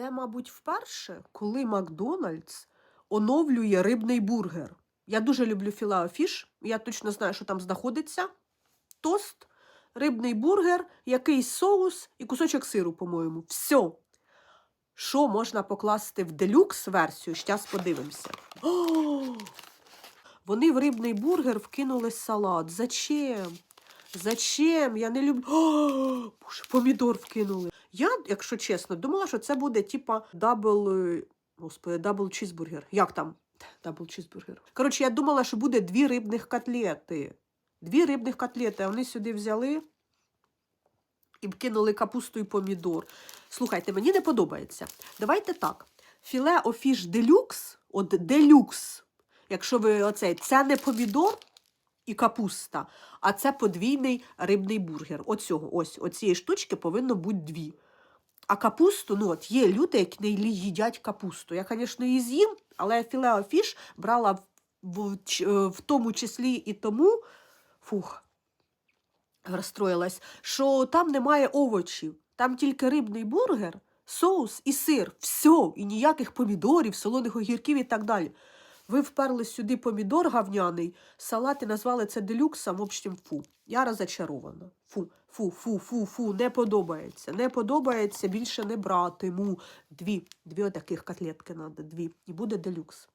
Це, мабуть, вперше, коли Макдональдс оновлює рибний бургер. Я дуже люблю філеофіш, я точно знаю, що там знаходиться. Тост, рибний бургер, якийсь соус і кусочок сиру, по-моєму. Все. Що можна покласти в делюкс версію? Щас подивимося. О! Вони в рибний бургер вкинули салат. Зачем? Зачем? Я не люблю. О, Боже, помідор вкинули. Я, якщо чесно, думала, що це буде типа дабл. е, Господи, дабл чізбургер. Як там? Дабл чізбургер. Коротше, я думала, що буде дві рибних котлети. Дві рибних котлети. А вони сюди взяли і вкинули капусту і помідор. Слухайте, мені не подобається. Давайте так. Філе офіш делюкс, от делюкс, якщо ви оцей, це не помідор і капуста, а це подвійний рибний бургер. Оцього, ось, оцієї штучки повинно бути дві. А капусту, ну от є люди, які не їдять капусту. Я, звісно, її з'їм, але філе офіш брала в, в, е, в тому числі і тому, фух, розстроїлась, що там немає овочів, там тільки рибний бургер, соус і сир. Все, і ніяких помідорів, солоних огірків і так далі. Ви вперли сюди помідор гавняний, салат і назвали це делюксом, в общем, фу. Я розочарована. Фу, фу, фу, фу, фу, не подобається. Не подобається, більше не братиму. Дві, дві отаких котлетки треба, дві. І буде делюкс.